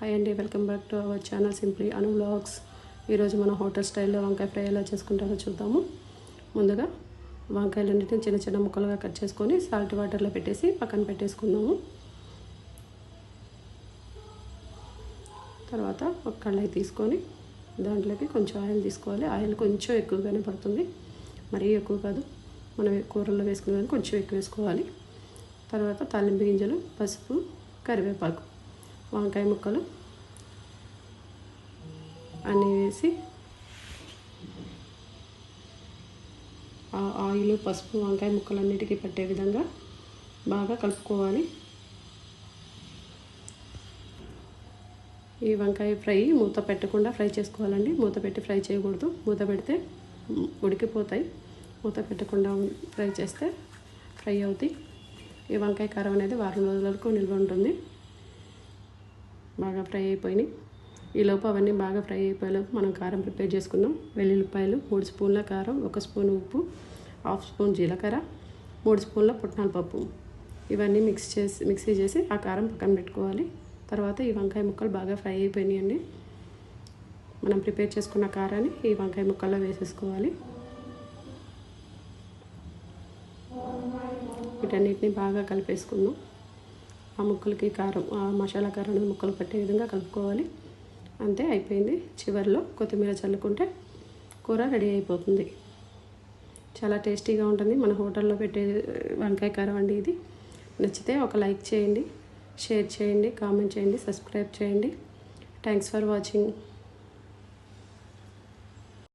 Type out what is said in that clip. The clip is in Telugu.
హాయ్ అండి welcome back to our channel simply Anu vlogs ఈరోజు మనం హోటల్ స్టైల్లో వంకాయ ఫ్రై ఎలా చేసుకుంటారో చూద్దాము. ముందుగా వంకాయలన్నిటిని చిన్న చిన్న ముక్కలుగా కట్ చేసుకొని సాల్ట్ వాటర్లో పెట్టేసి పక్కన పెట్టేసుకుందాము. తర్వాత ఒక కళ్ళాయి తీసుకొని దాంట్లోకి కొంచెం ఆయిల్ తీసుకోవాలి. ఆయిల్ కొంచెం ఎక్కువగానే పడుతుంది. మరీ ఎక్కువ కాదు మనం కూరల్లో వేసుకునే కొంచెం ఎక్కువ వేసుకోవాలి. తర్వాత తాలింపు గింజలు పసుపు కరివేపాకు. వంకాయ ముక్కలు అన్నీ వేసి ఆ ఆయిల్ పసుపు వంకాయ ముక్కలు అన్నిటికీ పట్టే విధంగా బాగా కలుపుకోవాలి. ఈ వంకాయ ఫ్రై మూత పెట్టకుండా ఫ్రై చేసుకోవాలండి. మూత పెట్టి ఫ్రై చేయకూడదు. మూత పెడితే ఉడికిపోతాయి. మూత పెట్టకుండా ఫ్రై చేస్తే ఫ్రై అవుతాయి. ఈ వంకాయ కారం అనేది వారం రోజుల వరకు నిల్వ ఉంటుంది. బాగా ఫ్రై అయిపోయినాయి. ఈలోపు అవన్నీ బాగా ఫ్రై అయిపోయేలోపు మనం కారం ప్రిపేర్ చేసుకుందాం. వెల్లుల్లిపాయలు మూడు స్పూన్ల కారం ఒక స్పూన్ ఉప్పు హాఫ్ స్పూన్ జీలకర్ర మూడు స్పూన్ల పుట్నాల పప్పు. ఇవన్నీ మిక్స్ చేసి మిక్సీ చేసి ఆ కారం పక్కన పెట్టుకోవాలి. తర్వాత ఈ వంకాయ ముక్కలు బాగా ఫ్రై అయిపోయినాయండి. మనం ప్రిపేర్ చేసుకున్న కారాన్ని ఈ వంకాయ ముక్కల్లో వేసేసుకోవాలి. వీటన్నిటిని బాగా కలిపేసుకుందాం. ఆ ముక్కలకి కారం ఆ మసాలా కారం అనేది ముక్కలు పట్టే విధంగా కలుపుకోవాలి. అంతే అయిపోయింది. చివరిలో కొత్తిమీర చల్లుకుంటే కూర రెడీ అయిపోతుంది. చాలా టేస్టీగా ఉంటుంది. మన హోటల్లో పెట్టే వంకాయ కారం అండి ఇది. నచ్చితే ఒక లైక్ చేయండి షేర్ చేయండి కామెంట్ చేయండి సబ్స్క్రైబ్ చేయండి. Thanks for watching.